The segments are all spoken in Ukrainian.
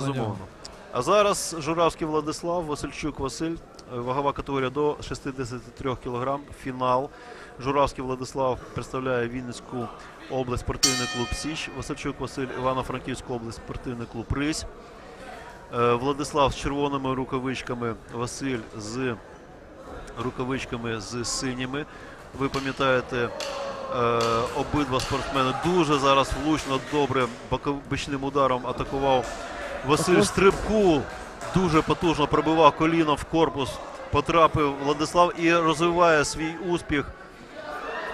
Безумовно. А зараз Журавський Владислав, Васильчук Василь, е, вагова категорія до 63 кг, фінал. Журавський Владислав представляє Вінницьку область спортивний клуб Січ. Васильчук Василь, Івано-Франківську область спортивний клуб Рись. Е, Владислав з червоними рукавичками, Василь з рукавичками з синіми. Ви пам'ятаєте, е, обидва спортсмени дуже зараз влучно, добре бічним ударом атакував Василь Стрибку. Дуже потужно пробивав коліном в корпус. Потрапив Владислав і розвиває свій успіх.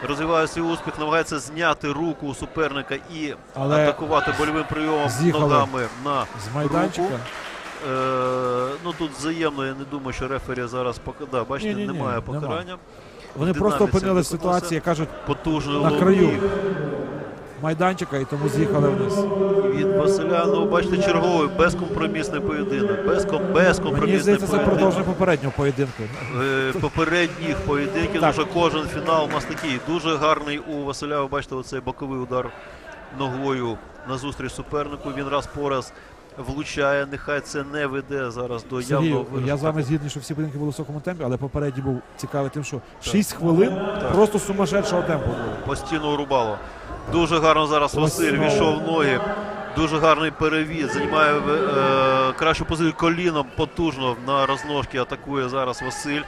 Розвиває свій успіх, намагається зняти руку у суперника і Але атакувати больовим прийомом ногами на з майданчика. руку. Е, ну тут взаємно, я не думаю, що рефері зараз пока... да, бачите, Ні-ні-ні, немає нема. покарання. Вони в просто опинилися в ситуації, кажуть, Потужний на краю майданчика і тому з'їхали вниз. від Василя. Ну, бачите, черговий безкомпромісний поєдинок. Безком, Мені безкомпромісний здається, це поєдинок. продовження попереднього поєдинку. Е, попередніх поєдинків. Так. Дуже кожен фінал у нас такий. Дуже гарний у Василя. Ви бачите, оцей боковий удар ногою назустріч супернику. Він раз по раз влучає. Нехай це не веде зараз до Сергію, явного я виразу. з вами згідний, що всі поєдинки були в високому темпі, але попередній був цікавий тим, що 6 хвилин просто сумасшедшого темпу. Постійно рубало. Дуже гарно зараз Василь війшов ноги. Дуже гарний перевід. Займає е, кращу позицію коліном потужно на розножки. Атакує зараз Василь.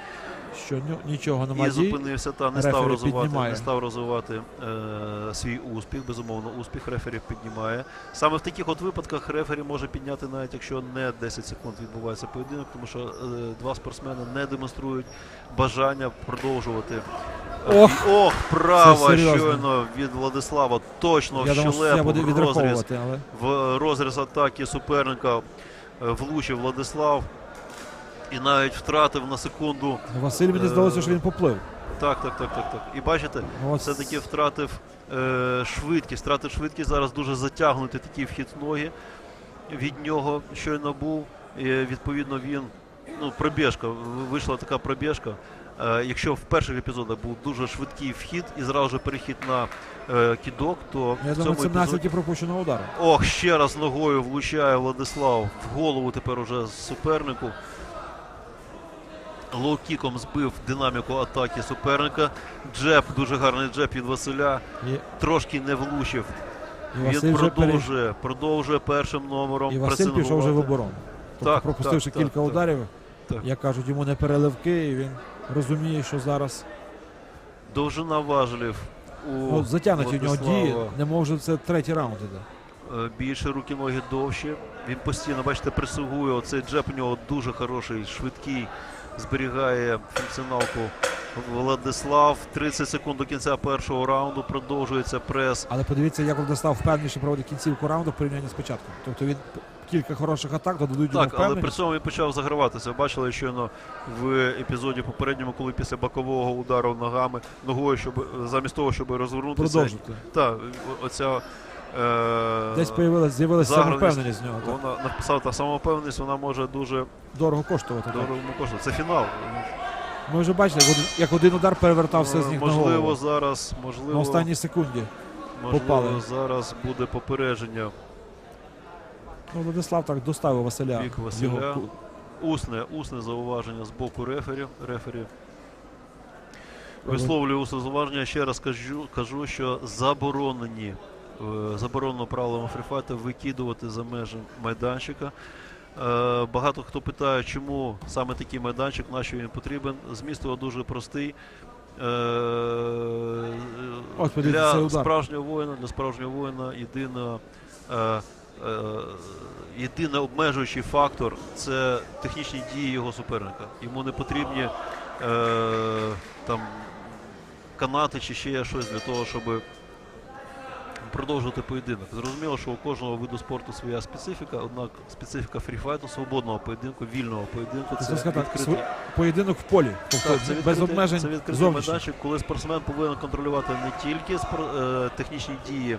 Що нічого немає дій. зупинився та не став розвивати, піднімає. не став розвивати е, свій успіх. Безумовно, успіх рефері піднімає. Саме в таких от випадках рефері може підняти, навіть якщо не 10 секунд відбувається поєдинок, тому що е, два спортсмени не демонструють бажання продовжувати. Е, Ох, Ох, права щойно від Владислава. Точно в Я щелепу в розріз, але в розріз атаки суперника е, влучив Владислав. І навіть втратив на секунду. Василь мені Е, здалося, що він поплив. Так, так, так, так, так. І бачите, все-таки втратив е, швидкість. Втратив швидкість. Зараз дуже затягнутий такий вхід ноги. Від нього щойно був. І, відповідно, він. Ну, пробіжка. Вийшла така пробіжка. Е, якщо в перших епізодах був дуже швидкий вхід і зразу же перехід на е, кідок, то Я в цьому це епізоді... наслідки пропущеного удару. Ох, ще раз ногою влучає Владислав в голову тепер уже супернику. Лоу-кіком збив динаміку атаки суперника. Джеб, дуже гарний джеб від Василя. І, Трошки не влучив. і Василь Він вже пере... продовжує, продовжує першим номером. і Василь пішов вже в оборону. Тобто, Так, пропустивши так, кілька так, ударів, так. як кажуть, йому не переливки, і він розуміє, що зараз Довжина важелів у ну, затягнуті в нього дії, не може це третій раунд іде. Е, більше руки ноги довші. Він постійно, бачите, пресугує. Оцей джеб у нього дуже хороший, швидкий, зберігає функціоналку Владислав. 30 секунд до кінця першого раунду. Продовжується прес. Але подивіться, як Владислав впевненіше проводить кінцівку раунду в порівнянні з початком. Тобто він кілька хороших атак йому Так, але при цьому він почав заграватися. Бачили щойно в епізоді попередньому, коли після бокового удару ногами, ногою, щоб замість того, щоб розвернутися. Продовжити. Так, оця. Е... Десь появилась, з'явилася самовпевненість з нього. Так. Вона написала та самовпевненість, вона може дуже Дорого коштувати. дорого коштувати. Це фінал. Ми вже бачили, як один- удар перевертав все з Е, на можливо, голову. зараз, На останній секунді. можливо, попали. зараз буде попередження Ну, Владислав так доставив Василя. Бік Василя. Його... усне, усне зауваження з боку рефері. рефері. Висловлюю усне зауваження. Ще раз кажу, кажу що заборонені, е, заборонено правилами фріфайта викидувати за межі майданчика. Е, Багато хто питає, чому саме такий майданчик, на що він потрібен. Зміст його дуже простий. Е, Ось, Для справжнього воїна, для справжнього воїна єдина. е, е, Єдиний обмежуючий фактор це технічні дії його суперника. Йому не потрібні е, там канати чи ще щось для того, щоб продовжувати поєдинок. Зрозуміло, що у кожного виду спорту своя специфіка, однак специфіка фріфайту, свободного поєдинку, вільного поєдинку Це відкритий, поєдинок в полі. Тобто так, це без обмежень це відкритий майданчик, коли спортсмен повинен контролювати не тільки спор- е, технічні дії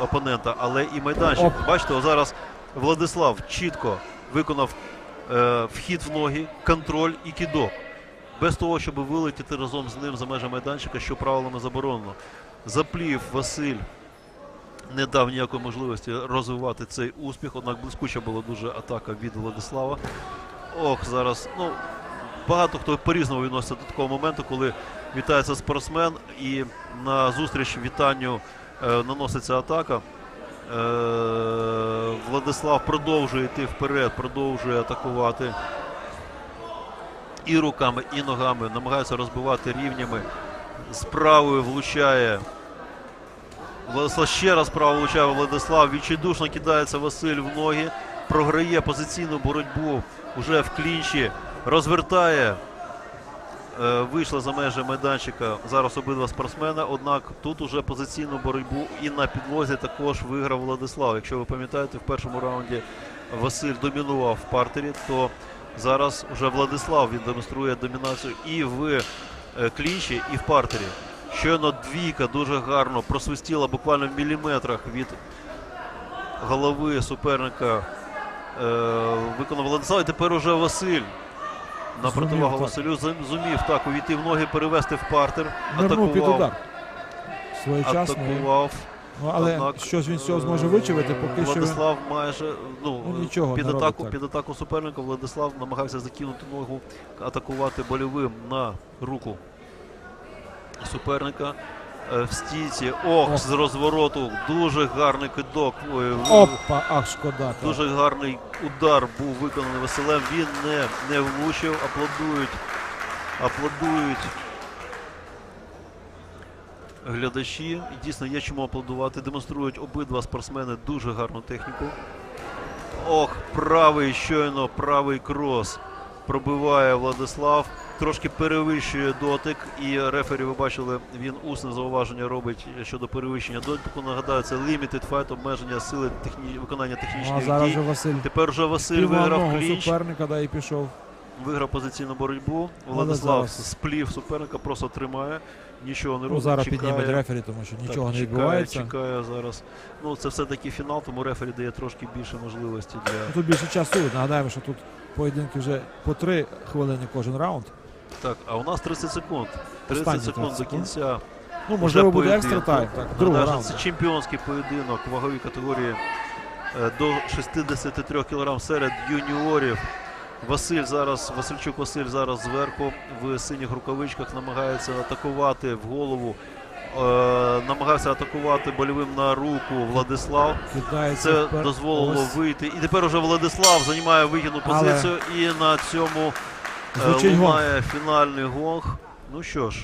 опонента, але і майданчик. Оп. Бачите, зараз Владислав чітко виконав е, вхід в ноги, контроль і кідок. Без того, щоб вилетіти разом з ним за межі майданчика, що правилами заборонено. Заплів Василь не дав ніякої можливості розвивати цей успіх. Однак блискуча була дуже атака від Владислава. Ох, зараз, ну, багато хто по-різному відноситься до такого моменту, коли вітається спортсмен і на зустріч вітанню е, наноситься атака. Е, Владислав продовжує йти вперед, продовжує атакувати і руками, і ногами, намагається розбивати рівнями. З правою влучає. Ще раз право влучає Владислав. Відчайдушно кидається Василь в ноги. Програє позиційну боротьбу вже в клінчі. Розвертає. Е, Вийшла за межі майданчика зараз обидва спортсмени. Однак тут уже позиційну боротьбу і на підлозі також виграв Владислав. Якщо ви пам'ятаєте, в першому раунді Василь домінував в партері, то зараз вже Владислав він демонструє домінацію і в е, клінчі, і в партері. Щойно двійка дуже гарно просвистіла буквально в міліметрах від голови суперника. Е, виконав Владислав. І тепер уже Василь. На противагу. Василю зумів так увійти в ноги, перевести в партер. Нирнув під Атакував, удар. Своєчасно. атакував. Ну, але Однак, щось він з цього е, зможе вичавити, поки що він Владислав майже ну, Ну, нічого під атаку так. під атаку суперника Владислав намагався закинути ногу, атакувати больовим на руку суперника. Е, В стійці, ох, Ох. з розвороту, дуже гарний кидок. Опа, ах, шкода. Дуже гарний удар був виконаний Василем. Він не, не влучив, аплодують, аплодують глядачі. І дійсно є чому аплодувати. Демонструють обидва спортсмени дуже гарну техніку. Ох, правий щойно, правий крос пробиває Владислав. Трошки перевищує дотик, і рефері, ви бачили, він усне зауваження робить щодо перевищення дотику. Нагадаю, це limited fight, обмеження сили техні... виконання технічних а зараз дій. Вже Василь Тепер вже Василь виграв клінч, суперника, да, і пішов. Виграв позиційну боротьбу. Владислав сплів суперника, просто тримає, нічого не Ну, робить. зараз чекає. підніметь рефері, тому що Так, нічого не чекає, відбувається. Чекає зараз. Ну, це все-таки фінал, тому рефері дає трошки більше можливості для. Ну, Тут більше часу. Нагадаємо, що тут поєдинки вже по три хвилини кожен раунд. Так, а у нас 30 секунд. 30 Останні секунд 30 до кінця. Ну, можливо, буде екстра тайм. Так, другий раунд. Це чемпіонський поєдинок в ваговій категорії е, до 63 кг серед юніорів. Василь зараз, Васильчук Василь зараз зверху в синіх рукавичках намагається атакувати в голову. Е, намагався атакувати больовим на руку Владислав. Кидається Це впер- дозволило Ось. вийти. І тепер уже Владислав займає вигідну Але- позицію. І на цьому е, лунає фінальний гонг. Ну що ж,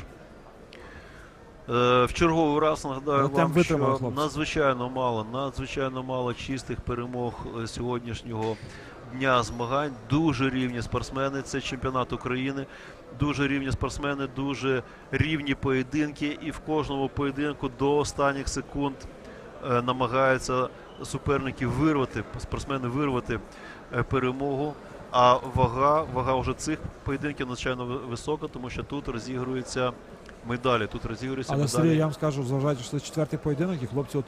е, в черговий раз нагадаю Але вам, що хлопці. надзвичайно мало, надзвичайно мало чистих перемог е, сьогоднішнього дня змагань. Дуже рівні спортсмени. Це чемпіонат України. Дуже рівні спортсмени, дуже рівні поєдинки. І в кожному поєдинку до останніх секунд е, намагаються суперники вирвати, спортсмени вирвати е, перемогу. А вага, вага вже цих поєдинків надзвичайно висока, тому що тут розігруються медалі. Тут розігруються Але медалі. Сергій, я вам скажу, зважаючи, що це четвертий поєдинок, і хлопці от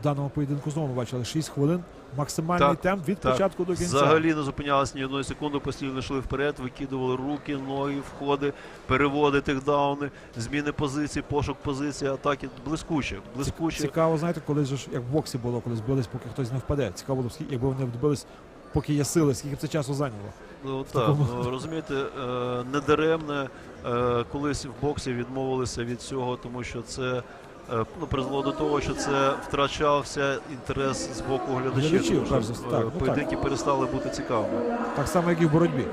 в даному поєдинку знову ми бачили 6 хвилин. Максимальний Так, темп від так. початку до кінця. Взагалі не зупинялися ні одної секунди, постійно йшли вперед, викидували руки, ноги, входи, переводи тикдауни, зміни позицій, пошук позиції, атаки. Блискуче, блискуче. Цікаво, знаєте, коли ж як в боксі було, коли збились, поки хтось не впаде. Цікаво було, якби вони вбились, поки є сили, скільки б це часу зайняло. Ну так, ну, розумієте, е, недаремне е, колись в боксі відмовилися від цього, тому що це ну, призвело до того, що це втрачався інтерес з боку глядачів. Глядачів, тому що, е, так, ну, поєдинки перестали бути цікавими. Так само, як і в боротьбі.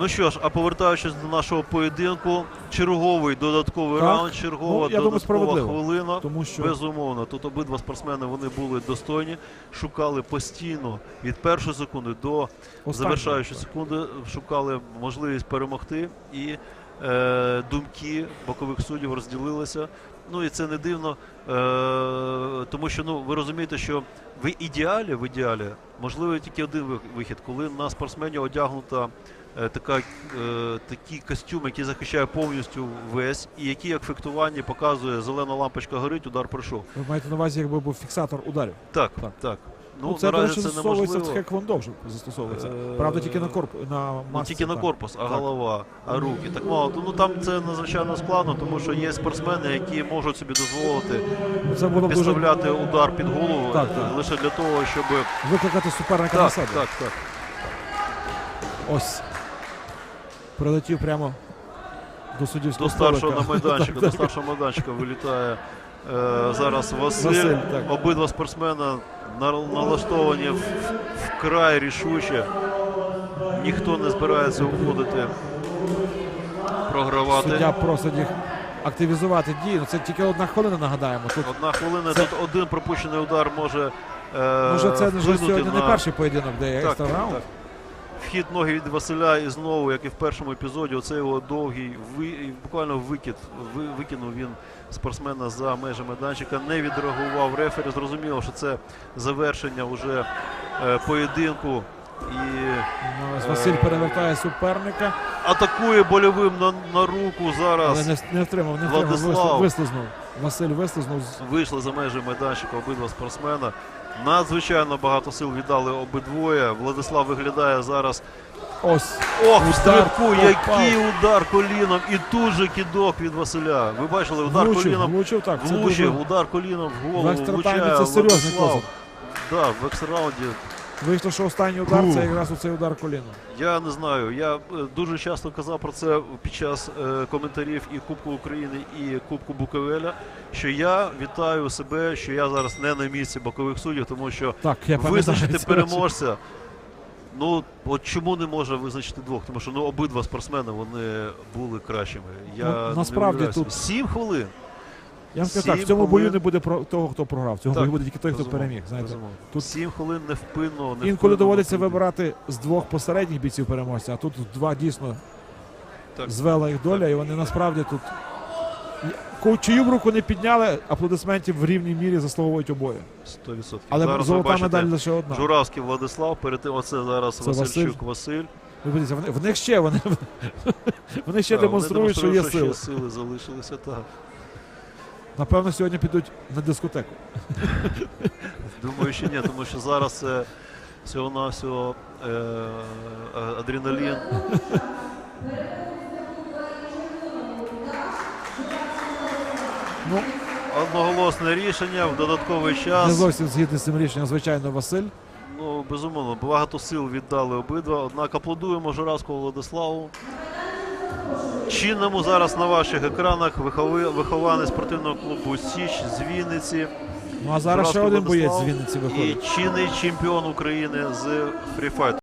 Ну що ж, а повертаючись до нашого поєдинку, черговий додатковий Так. раунд, чергова Ну, я думаю, додаткова справедливо. хвилина. Тому що Безумовно, тут обидва спортсмени вони були достойні, шукали постійно від першої секунди до завершаючої секунди, шукали можливість перемогти, і е, думки бокових суддів розділилися. Ну і це не дивно, е, тому що ну ви розумієте, що в ідеалі, в ідеалі можливий тільки один вихід, коли на спортсмені одягнута е, така, е, такий костюм, який захищає повністю весь, і який як фехтуванні показує зелена лампочка горить, удар пройшов. Ви маєте на увазі, якби був фіксатор ударів. Так, Так. так. Ну, це, до наразі це застосовується в тхеквондо вже застосовується. Правда, тільки на корпус, на Ну, масці. тільки на так. корпус, а Так. голова, а руки. Так мало. Ну там це надзвичайно складно, тому що є спортсмени, які можуть собі дозволити Це було б дуже підставляти удар під голову Так, так. лише для того, щоб викликати суперника на себе. так, так. Ось. Прилетів прямо до суддівського До старшого на майданчика, до старшого майданчика вилітає зараз Василь. Василь. Обидва спортсмена налаштовані вкрай рішуче. Ніхто не збирається уходити, програвати. Суддя просить їх активізувати дії. Ну, це тільки одна хвилина, нагадаємо. Тут Одна хвилина, Це- тут один пропущений удар може. Е, може це вже сьогодні не перший поєдинок, де є Так, екстра раунд. так. Вхід ноги від Василя і знову, як і в першому епізоді, оцей його довгий ви, буквально викид, ви, викинув він спортсмена за межі майданчика, не відреагував рефері, зрозуміло, що це завершення вже е, поєдинку. І Ну, ось Василь перевертає суперника, атакує больовим на, на руку але зараз. не, не втримав, не втримав, Владислав. вислизнув. Василь вислизнув. Вийшли за межі майданчика обидва спортсмена. Надзвичайно багато сил віддали обидвоє. Владислав виглядає зараз Ось. Ох, в стрибку, який удар коліном, і тут же кідок від Василя. Ви бачили, удар Влучив, коліном влучив так. Влучив, дуже... удар коліном в голову. влучає це серйозний Владислав. Так, Да, в екстрараунді. Вийшло, що останній удар це якраз оцей удар коліном. Я не знаю. Я е, дуже часто казав про це під час е, коментарів і Кубку України, і Кубку Буковеля. Що я вітаю себе, що я зараз не на місці бокових суддів, тому що Так, я визначити переможця. Ну, от чому не може визначити двох? Тому що ну, обидва спортсмени вони були кращими. Я Ну, насправді собі. тут- сім хвилин. Я вам скажу так, в цьому бою не буде про того, хто програв. В цьому Так, бою буде тільки той, хто переміг. Знаєте, тут Сім хвилин невпинно. невпинно інколи доводиться виходить. вибирати з двох посередніх бійців переможця, а тут два дійсно Так. звела їх доля, і вони насправді тут чию б руку не підняли, аплодисментів в рівній мірі заслуговують обоє. 100%. Але зараз золота бачите, медаль лише одна. Журавський Владислав, перед тим оце зараз Це Васильчук Василь. Вони, в них ще вони, вони ще Так, вони демонструють, що є сили. ще сили залишилися. Так. Напевно, сьогодні підуть на дискотеку. Думаю, що ні, тому що зараз це всього-навсього е, адреналін. Ну, Одноголосне рішення в додатковий не час. зовсім згідний з цим рішенням, звичайно, Василь. Ну, безумовно, багато сил віддали обидва. Однак аплодуємо Журавському Владиславу. Чинному зараз на ваших екранах вихови- вихованець спортивного клубу Січ з Вінниці. Ну а зараз ще один боєць з Вінниці виходить. І чинний чемпіон України з фріфайту.